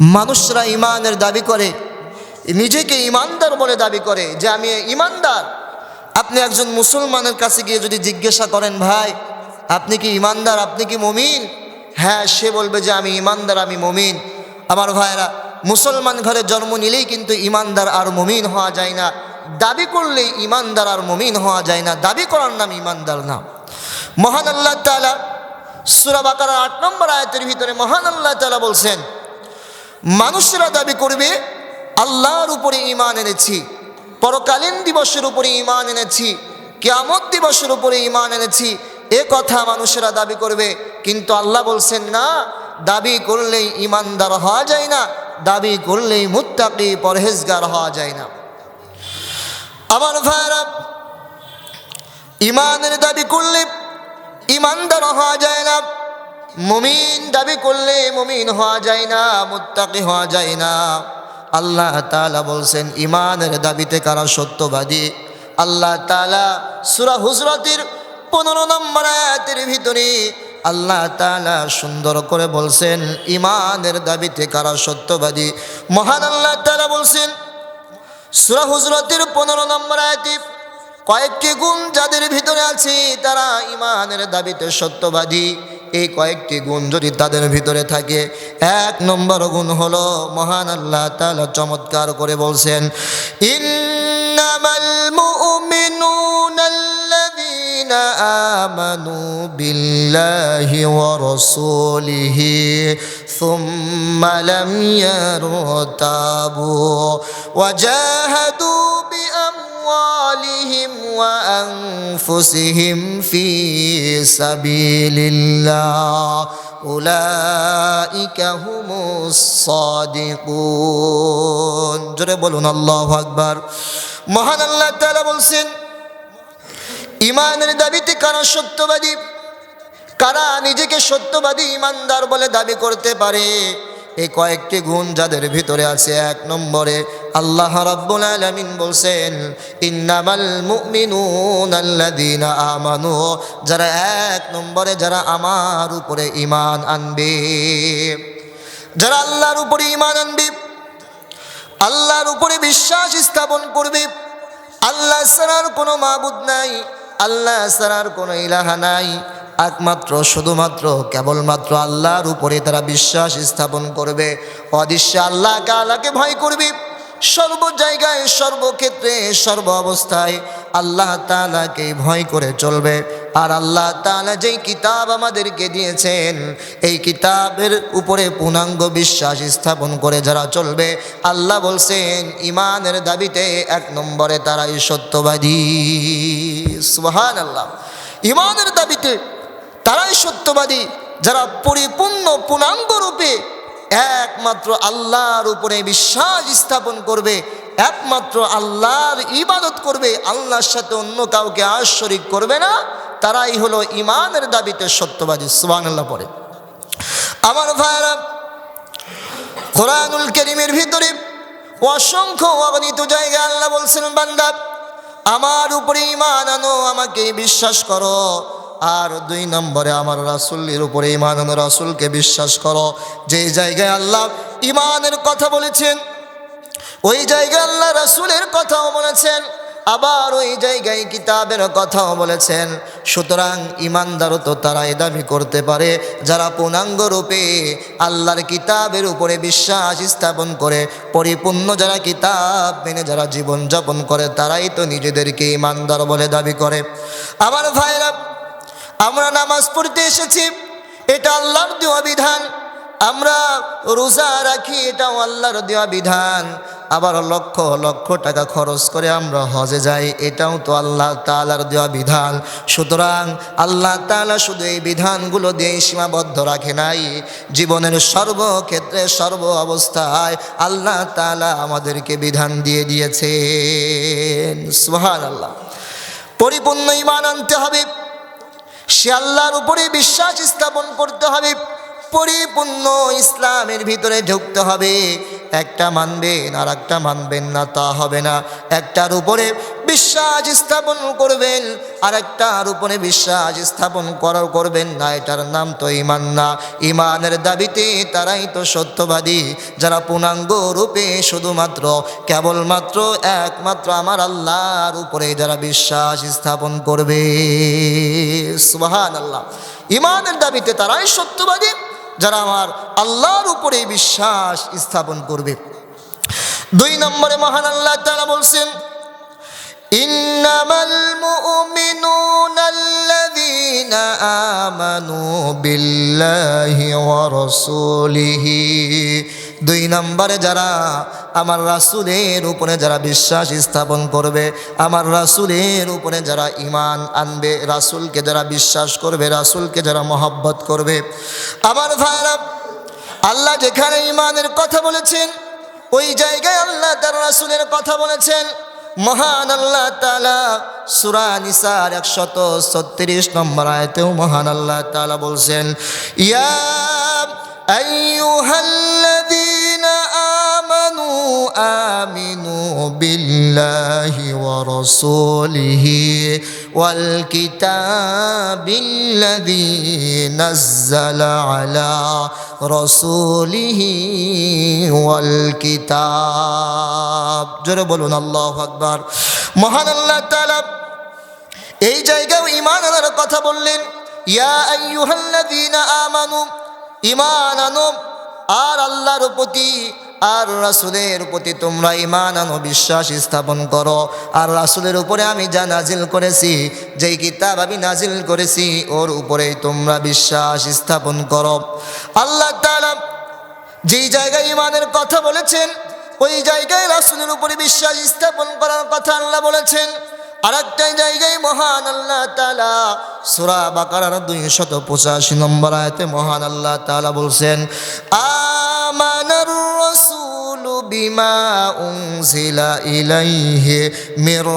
মানুষরা ইমানের দাবি করে, নিজেকে ইমানদার বলে দাবি করে যে আমি ইমানদার আপনি একজন মুসলমানের কাছে গিয়ে যদি জিজ্ঞাসা করেন, ভাই, আপনি কি ইমানদার আপনি কি মমিন? হ্যাঁ সে বলবে যে, আমি ইমানদার আমি মমিন। আমার ভাইরা মুসলমান ঘরে জন্ম নিলেই কিন্তু ইমানদার আর মমিন হওয়া যায় না। দাবি করলেই ইমানদার আর মমিন হওয়া যায় না। দাবি করার নাম ইমানদার না। মহান আল্লাহ তালা সুরা বাকার আট নম্বর আয়তের ভিতরে মহান আল্লাহ তালা বলছেন মানুষেরা দাবি করবে, আল্লাহর উপরে ইমান এনেছি, পরকালীন দিবসের উপরে ইমান এনেছি, কেয়ামত দিবসের উপরে ইমান এনেছি, এ কথা মানুষেরা দাবি করবে। কিন্তু আল্লাহ বলছেন, না, দাবি করলেই ইমানদার হওয়া যায় না, দাবি করলেই মুত্তাকি পরহেজগার হওয়া যায় না। আমার ভাইরা ইমানের দাবি করলে ইমানদার হওয়া যায় না মুমিন দাবি করলে মুমিন হওয়া যায় না, মুত্তাকি হওয়া যায় না। আল্লাহ তাআলা বলছেন ইমানের দাবিতে কারা সত্যবাদী? আল্লাহ তাআলা সূরা হুজরাতের পনেরো নম্বর আয়াতের ভিতরে আল্লাহ তাআলা সুন্দর করে বলছেন ইমানের দাবিতে কারা সত্যবাদী? মহান আল্লাহ তাআলা বলছেন, সূরা হুজরাতের পনেরো নম্বর আয়াতে কয়েকটি গুণ যাদের ভিতরে আছে তারা ইমানের দাবিতে সত্যবাদী এই কয়েকটি গুণ যদি তাদের ভিতরে থাকে এক নম্বর গুণ হলো মহান আল্লাহ তাআলা চমৎকার করে বলছেন ইন্নামাল মুমিনুনা আল্লাযীনা আমানু বিল্লাহি ওয়া রাসূলিহি সুম্মা লাম يرتابوا وجاهدوا بأموالهم وأنفسهم في سبيل الله أولئك هم الصادقون জোরে বলুন আল্লাহ আকবার মহান আল্লাহ তাআলা বলছেন ইমানের দাবিতে কারা সত্যবাদী কারা নিজেকে সত্যবাদী ইমানদার বলে দাবি করতে পারে এই কয়েকটি গুণ যাদের ভিতরে আছে এক নম্বরে আল্লাহ রাব্বুল আলামিন বলছেন, ইন্নামাল মুমিনুন আল্লাযীনা আমানু যারা এক নম্বরে যারা আমার উপরে ঈমান আনবে। যারা আল্লাহর উপরে ঈমান আনবে, আল্লাহর উপরে বিশ্বাস স্থাপন করবে, আল্লাহ ছাড়ার কোনো মাবুদ নাই, আল্লাহ ছাড়ার কোনো ইলাহা নাই, একমাত্র, শুধুমাত্র, কেবলমাত্র আল্লাহর উপরে তারা বিশ্বাস স্থাপন করবে। অদৃশ্য আল্লাহ আল্লাহকে ভয় করবে। সর্ব জায়গায় সর্বক্ষেত্রে সর্ব অবস্থায় আল্লাহ তালাকে ভয় করে চলবে। আর আল্লাহ তালা যেই কিতাব আমাদেরকে দিয়েছেন, এই কিতাবের উপরে পূর্ণাঙ্গ বিশ্বাস স্থাপন করে যারা চলবে, আল্লাহ বলছেন, ইমানের দাবিতে এক নম্বরে তারাই সত্যবাদী। সুহান আল্লাহ ইমানের দাবিতে তারাই সত্যবাদী, যারা পরিপূর্ণ, পূর্ণাঙ্গ রূপে একমাত্র আল্লাহর উপরে বিশ্বাস স্থাপন করবে, একমাত্র আল্লাহর ইবাদত করবে, আল্লাহর সাথে অন্য কাউকে আশরিক করবে না, তারাই হলো ইমানের দাবিতে সত্যবাদী সুবান আল্লাহ পরে আমার ভাইরা কোরআনুল করিমের ভিতরে অসংখ্য অগণিত জায়গায় আল্লাহ বলছেন, বান্দা, আমার উপরে ইমান আনো, আমাকে বিশ্বাস করো। আর দুই নম্বরে আমার রাসুলের উপরে ইমান রাসুলকে বিশ্বাস করো। যে জায়গায় আল্লাহ ইমানের কথা বলেছেন, ওই জায়গায় আল্লাহ রাসুলের কথাও বলেছেন, আবার ওই জায়গায় কিতাবের কথাও বলেছেন। সুতরাং ইমানদারও তো তারাই দাবি করতে পারে, যারা পূর্ণাঙ্গ রূপে আল্লাহর কিতাবের উপরে বিশ্বাস স্থাপন করে, পরিপূর্ণ যারা কিতাব মেনে যারা জীবনযাপন করে, তারাই তো নিজেদেরকে ইমানদার বলে দাবি করে। আমার ভাইরা আমরা নামাজ পড়তে এসেছি, এটা আল্লাহর দেওয়া বিধান। আমরা রোজা রাখি, এটাও আল্লাহর দেওয়া বিধান। আবার লক্ষ লক্ষ টাকা খরচ করে আমরা হজে যাই, এটাও তো আল্লাহ তালার দেওয়া বিধান। সুতরাং আল্লাহ তালা শুধু এই বিধানগুলো দিয়ে সীমাবদ্ধ রাখে নাই। জীবনের সর্বক্ষেত্রে সর্ব অবস্থায় আল্লাহ তালা আমাদেরকে বিধান দিয়ে দিয়েছেন। সুহান আল্লাহ পরিপূর্ণ ইমান আনতে হবে। সে আল্লাহর উপরে বিশ্বাস স্থাপন করতে হবে। পরিপূর্ণ ইসলামের ভিতরে ঢুকতে হবে। একটা মানবেন আর একটা মানবেন না, তা হবে না। একটার উপরে বিশ্বাস স্থাপন করবেন, আর একটার উপরে বিশ্বাস স্থাপন করাও করবেন না। এটার নাম তো ইমান না। ইমানের দাবিতে তারাই তো সত্যবাদী। যারা পূর্ণাঙ্গ রূপে শুধুমাত্র, কেবলমাত্র একমাত্র আমার আল্লাহর উপরে যারা বিশ্বাস স্থাপন করবে। সুবাহান আল্লাহ ইমানের দাবিতে তারাই সত্যবাদী। যারা আমার আল্লাহর উপরে বিশ্বাস স্থাপন করবে দুই নম্বরে মহান আল্লাহ তারা বলছেন إنما المؤمنون الذين آمنوا بالله ورسوله দুই নম্বরে যারা আমার রাসুলের উপরে যারা বিশ্বাস স্থাপন করবে, আমার রাসুলের উপরে যারা ইমান আনবে, রাসুলকে যারা বিশ্বাস করবে, রাসুলকে যারা মহব্বত করবে। আমার ভাইরা আল্লাহ যেখানে ইমানের কথা বলেছেন, ওই জায়গায় আল্লাহ তার রাসুলের কথা বলেছেন। মহান আল্লাহ তালা সুরা নিসার একশত ছত্রিশ নম্বর আয়তেও মহান আল্লাহ তালা বলছেন, ইয়া آمنوا بالله ورسوله والكتاب الذي نزل على رسوله والكتاب জোরে বলুন আল্লাহ আকবার মহান আল্লাহ তাআলা এই জায়গায় ইমান আনার কথা বললেন ইয়া আইয়ুহাল্লাযীনা আমানু ইমান আনো আর আল্লাহর প্রতি আর রাসুলের প্রতি তোমরা ইমান আনো, বিশ্বাস স্থাপন করো। আর রাসুলের উপরে আমি যা নাজিল করেছি, যেই কিতাব আমি নাজিল করেছি, ওর উপরেই তোমরা বিশ্বাস স্থাপন করো। আল্লাহ তাআলা যেই জায়গায় ইমানের কথা বলেছেন, ওই জায়গায় রাসুলের উপরে বিশ্বাস স্থাপন করার কথা আল্লাহ বলেছেন। আর একটা জায়গায় মহান আল্লাহ তালা সুরা বাকারার দুই শত পঁচাশি নম্বর আয়তে মহান আল্লাহ তালা বলছেন রসুল বিমা উনজিলা ইলাইহি মির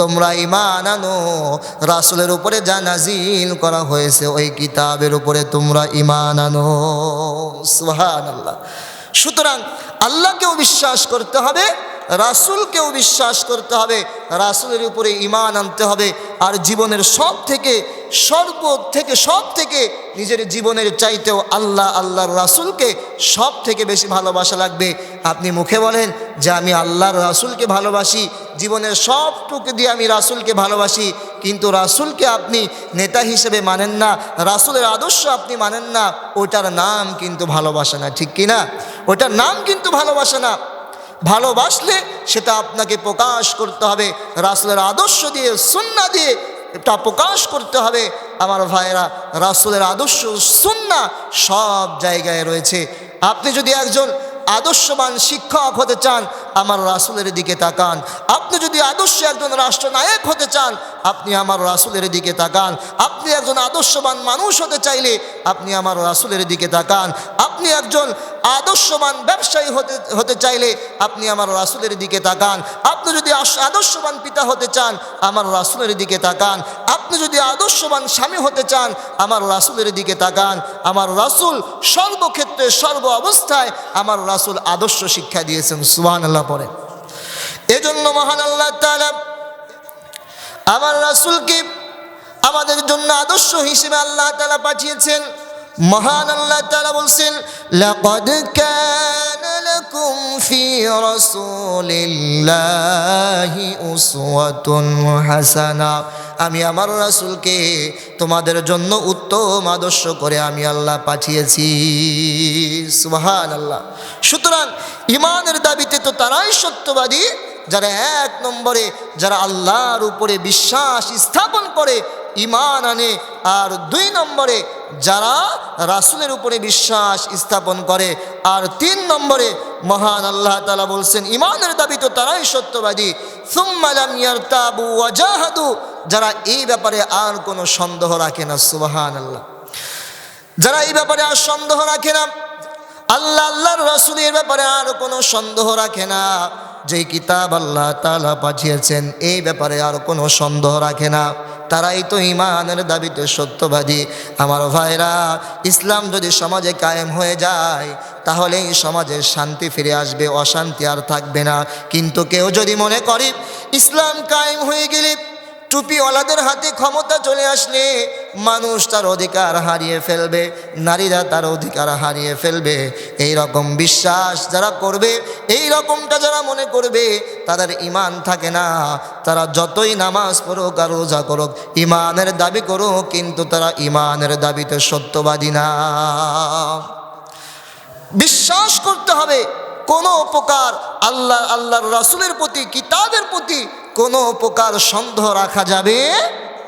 তোমরা ইমান আনো, রাসুলের উপরে যা নাজিল করা হয়েছে ওই কিতাবের উপরে তোমরা ইমান আনো। সুহান আল্লাহ সুতরাং আল্লাহকেও বিশ্বাস করতে হবে রাসুলকেও বিশ্বাস করতে হবে, রাসুলের উপরে ইমান আনতে হবে আর জীবনের সব থেকে সর্ব থেকে সব থেকে নিজের জীবনের চাইতেও আল্লাহ, আল্লাহর রাসুলকে সব থেকে বেশি ভালোবাসা লাগবে। আপনি মুখে বলেন যে আমি আল্লাহর রাসুলকে ভালোবাসি, জীবনের সবটুকু দিয়ে আমি রাসুলকে ভালোবাসি, কিন্তু রাসুলকে আপনি নেতা হিসেবে মানেন না, রাসুলের আদর্শ আপনি মানেন না, ওটার নাম কিন্তু ভালোবাসা না, ঠিক কি না ওটার নাম কিন্তু ভালোবাসা না। ভালোবাসলে সেটা আপনাকে প্রকাশ করতে হবে, রাসুলের আদর্শ দিয়ে সুন্না দিয়ে এটা প্রকাশ করতে হবে। আমার ভাইয়েরা, রাসুলের আদর্শ সুন্না সব জায়গায় রয়েছে। আপনি যদি একজন আদর্শবান শিক্ষক হতে চান, আমার রাসুলের দিকে তাকান। আপনি যদি আদর্শ একজন রাষ্ট্রনায়ক হতে চান আপনি আমার রাসুলের দিকে তাকান। আপনি একজন আদর্শবান মানুষ হতে চাইলে আপনি আমার রাসুলের দিকে তাকান। আপনি একজন আদর্শবান ব্যবসায়ী হতে হতে চাইলে আপনি আমার রাসুলের দিকে তাকান। আপনি যদি আদর্শবান পিতা হতে চান, আমার রাসুলের দিকে তাকান। আপনি যদি আদর্শবান স্বামী হতে চান, আমার রাসুলের দিকে তাকান। আমার রাসুল সর্বক্ষেত্রে, সর্ব অবস্থায় আমার রাসুল আদর্শ শিক্ষা দিয়েছেন। সুহান আল্লাহ পরে এজন্য মহান আল্লাহ তাআলা আমার রাসুলকে আমাদের জন্য আদর্শ হিসেবে আল্লাহ তালা পাঠিয়েছেন। মহান আল্লাহ তালা বলছেন আমি আমার রাসুলকে তোমাদের জন্য উত্তম আদর্শ করে আমি আল্লাহ পাঠিয়েছি। সুহান আল্লাহ সুতরাং ইমানের দাবিতে তো তারাই সত্যবাদী যারা এক নম্বরে, যারা আল্লাহর উপরে বিশ্বাস স্থাপন করে ইমান আনে, আর দুই নম্বরে, যারা রাসুলের উপরে বিশ্বাস স্থাপন করে, আর তিন নম্বরে, মহান আল্লাহ তালা বলছেন ইমানের দাবি তো তারাই সত্যবাদী। সুম্মালাম ইয়ারতাবু ওয়াজাহাদু। যারা এই ব্যাপারে আর কোনো সন্দেহ রাখে না সুবাহান আল্লাহ যারা এই ব্যাপারে আর সন্দেহ রাখে না, আল্লাহ আল্লাহর রাসুলের ব্যাপারে আর কোনো সন্দেহ রাখে না। যেই কিতাব আল্লাহ তালা পাঠিয়েছেন, এই ব্যাপারে আর কোনো সন্দেহ রাখে না। তারাই তো ইমানের দাবিতে সত্যবাদী। আমার ভাইরা, ইসলাম যদি সমাজে কায়েম হয়ে যায় তাহলে এই সমাজে শান্তি ফিরে আসবে, অশান্তি আর থাকবে না। কিন্তু কেউ যদি মনে করে, ইসলাম কায়েম হয়ে গেলে টুপিওয়ালাদের হাতে ক্ষমতা চলে আসলে মানুষ তার অধিকার হারিয়ে ফেলবে, নারীরা তার অধিকার হারিয়ে ফেলবে। এই রকম বিশ্বাস যারা করবে এই রকমটা যারা মনে করবে, তাদের ইমান থাকে না। তারা যতই নামাজ পড়ুক আর রোজা করুক ইমানের দাবি করুক, কিন্তু তারা ইমানের দাবিতে সত্যবাদী না। বিশ্বাস করতে হবে। কোনো উপকার আল্লাহ, আল্লাহর রাসুলের প্রতি, কিতাবের প্রতি কোনো উপকার সন্দেহ রাখা যাবে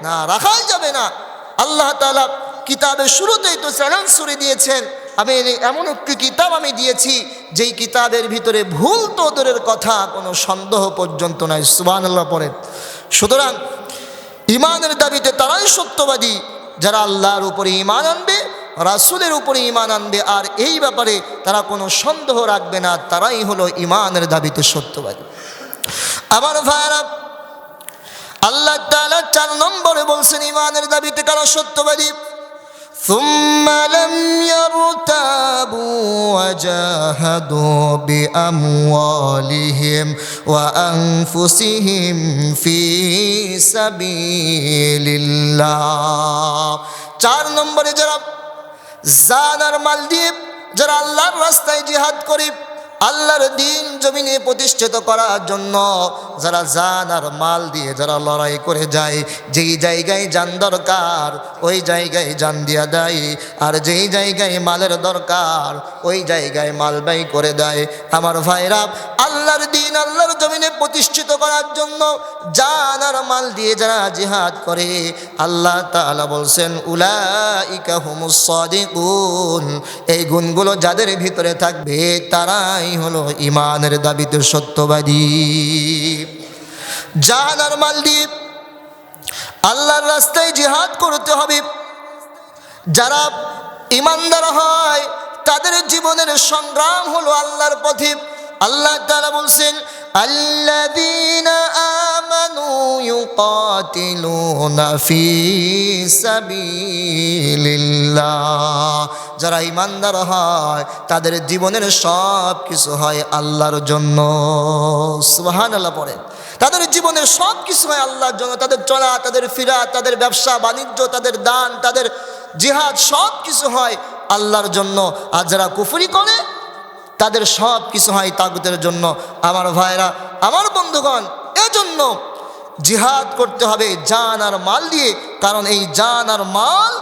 না, রাখাই যাবে না। আল্লাহ তালা কিতাবের শুরুতেই তো চ্যালেঞ্জ করে দিয়েছেন। আমি এমন একটি কিতাব আমি দিয়েছি, যেই কিতাবের ভিতরে ভুল তো ওদের কথা, কোনো সন্দেহ পর্যন্ত নাই আল্লাহ পরে সুতরাং ইমানের দাবিতে তারাই সত্যবাদী যারা আল্লাহর উপরে ইমান আনবে, রাসুলের উপরে ইমান আনবে, আর এই ব্যাপারে তারা কোনো সন্দেহ রাখবে না, তারাই হলো ইমানের দাবিতে সত্যবাদী। আবার ভাইরা আল্লাহ তালা চার নম্বরে বলছেন ইমানের দাবিতে কারা সত্যবাদী? ثم لم يرتابوا وجاهدوا بأموالهم وأنفسهم في سبيل الله চার নম্বরে যারা জান আর মাল দিয়ে যারা আল্লাহর রাস্তায় জিহাদ করে আল্লাহর দিন জমিনে প্রতিষ্ঠিত করার জন্য যারা জান আর মাল দিয়ে যারা লড়াই করে যায়, যেই জায়গায় যান দরকার, ওই জায়গায় যান দিয়া দেয়। আর যেই জায়গায় মালের দরকার, ওই জায়গায় মাল ব্যয় করে দেয়। আমার ভাইরা, আল্লাহর দিন আল্লাহর জমিনে প্রতিষ্ঠিত করার জন্য জান আর মাল দিয়ে যারা জিহাদ করে, আল্লাহ তাআলা বলছেন, উলাইকা সাদিকুন। এই গুণগুলো যাদের ভিতরে থাকবে, তারাই হলো ইমানের দাবিতে সত্যবাদী। জাহানার আর মাল আল্লাহর রাস্তায় জিহাদ করতে হবে। যারা ইমানদার হয়, তাদের জীবনের সংগ্রাম হলো আল্লাহর পথে। আল্লাহ তাআলা বলছেন সাবিলিল্লাহ। যারা ইমানদার হয়, তাদের জীবনের সব কিছু হয় আল্লাহর জন্য। সুহান আল্লাহ পড়ে তাদের জীবনের সব কিছু হয় আল্লাহর জন্য। তাদের চলা, তাদের ফিরা, তাদের ব্যবসা, বাণিজ্য, তাদের দান, তাদের জিহাদ সব কিছু হয় আল্লাহর জন্য। আর যারা কুফুরি করে তাদের সব কিছু হয় তাগুতের জন্য। আমার ভাইরা আমার বন্ধুগণ, এজন্য জিহাদ করতে হবে জান আর মাল দিয়ে, কারণ এই জান আর মাল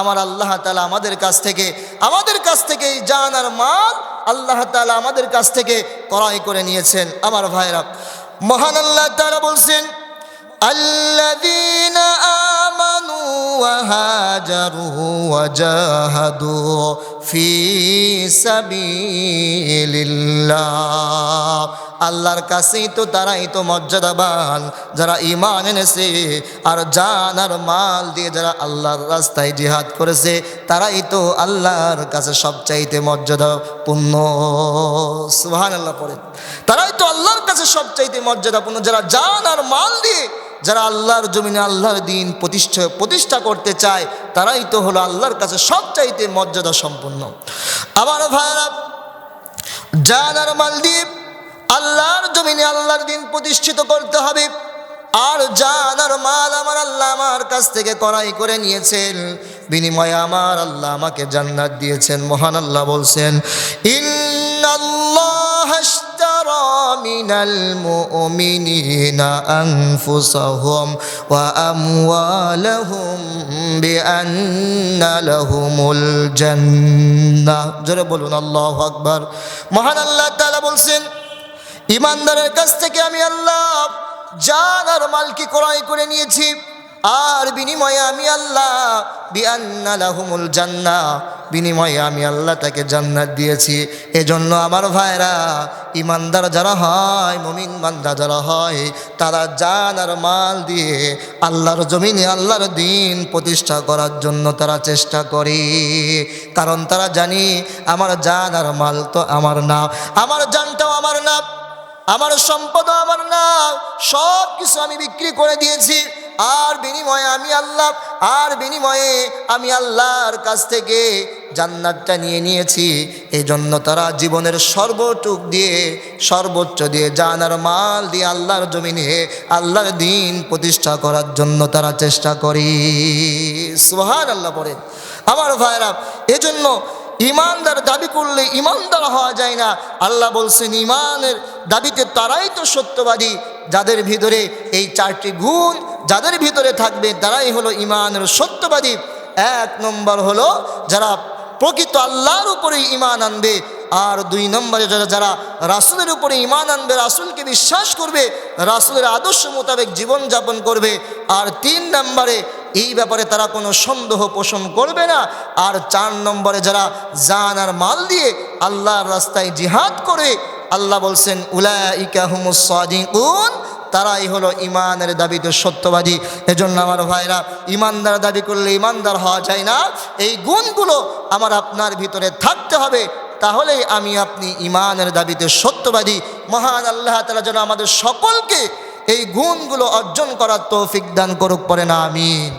আমার আল্লাহ তালা আমাদের কাছ থেকে, আমাদের কাছ থেকে এই জান আর মাল আল্লাহ তালা আমাদের কাছ থেকে ক্রয় করে নিয়েছেন। আমার ভাইরা মহান আল্লাহ তারা বলছেন আল্লা وهاجروا وجاهدوا في سبيل الله. আল্লাহর কাছেই তো তারাই তো মর্যাদাবান যারা ইমান এনেছে আর জান আর মাল দিয়ে যারা আল্লাহর রাস্তায় জিহাদ করেছে, তারাই তো আল্লাহর কাছে সবচাইতে মর্যাদাপূর্ণ সুহান আল্লাহ পড়ে তারাই তো আল্লাহর কাছে সবচাইতে মর্যাদাপূর্ণ যারা জান আর মাল দিয়ে যারা আল্লাহর জমিনে আল্লাহর দিন প্রতিষ্ঠা প্রতিষ্ঠা করতে চায়, তারাই তো হলো আল্লাহর কাছে সবচাইতে মর্যাদা সম্পন্ন আবার ভাইরা জান আর মাল দিয়ে আল্লাহর জমিনে আল্লাহর দিন প্রতিষ্ঠিত করতে হবে। আর জান মাল আমার আল্লাহ আমার কাছ থেকে করাই করে নিয়েছেন। বিনিময়ে আমার আল্লাহ আমাকে জান্নাত দিয়েছেন, মহান আল্লাহ বলছেন মিনাল মুমিনিনা আনফুসাহুম ওয়া আমওয়ালাহুম বিআন্না লাহুমুল জান্নাহ। জোরে বলুন, আল্লাহু আকবার। মহান আল্লাহ তাআলা বলছেন ইমানদারের কাছ থেকে আমি আল্লাহ জান আর মালকি ক্রয় করে নিয়েছি। আর বিনিময়ে আমি আল্লাহ বিআন্না লাহুমুল জান্নাহ, বিনিময়ে আমি আল্লাহ তাকে জান্নাত দিয়েছি। এজন্য আমার ভাইরা, ইমানদার যারা হয়, মমিন বান্দা যারা হয়, তারা জান আর মাল দিয়ে আল্লাহর জমিনে আল্লাহর দিন প্রতিষ্ঠা করার জন্য তারা চেষ্টা করে। কারণ তারা জানি, আমার জান আর মাল তো আমার না আমার জানটাও আমার না আমার সম্পদ আমার না সব কিছু আমি বিক্রি করে দিয়েছি। আর বিনিময়ে আমি আল্লাহ, আর বিনিময়ে আমি আল্লাহর কাছ থেকে জান্নাতটা নিয়ে নিয়েছি। এই জন্য তারা জীবনের সর্বটুক দিয়ে, সর্বোচ্চ দিয়ে জানার মাল দিয়ে আল্লাহর জমিনে, আল্লাহর দিন প্রতিষ্ঠা করার জন্য তারা চেষ্টা করি। সুহান আল্লাহ পরে আমার ভাইরা এজন্য ইমানদার দাবি করলে ইমানদার হওয়া যায় না। আল্লাহ বলছেন, ইমানের দাবিতে তারাই তো সত্যবাদী, যাদের ভিতরে এই চারটি গুণ যাদের ভিতরে থাকবে, তারাই হলো ইমানের সত্যবাদী। এক নম্বর হলো যারা প্রকৃত আল্লাহর উপরে ইমান আনবে, আর দুই নম্বরে যারা যারা রাসুলের উপরে ইমান আনবে, রাসুলকে বিশ্বাস করবে, রাসুলের আদর্শ মোতাবেক জীবনযাপন করবে। আর তিন নম্বরে এই ব্যাপারে তারা কোনো সন্দেহ পোষণ করবে না। আর চার নম্বরে যারা জান আর মাল দিয়ে আল্লাহর রাস্তায় জিহাদ করে, আল্লাহ বলছেন উলা ইকা হুমুসাদিকুন তারাই হলো ইমানের দাবিতে সত্যবাদী। এজন্য আমার ভাইরা, ইমানদার দাবি করলে ইমানদার হওয়া যায় না। এই গুণগুলো আমার আপনার ভিতরে থাকতে হবে, তাহলেই আমি আপনি ইমানের দাবিতে সত্যবাদী। মহান আল্লাহ তালা যেন আমাদের সকলকে এই গুণগুলো অর্জন করার তৌফিক দান করুক পরে না আমিন।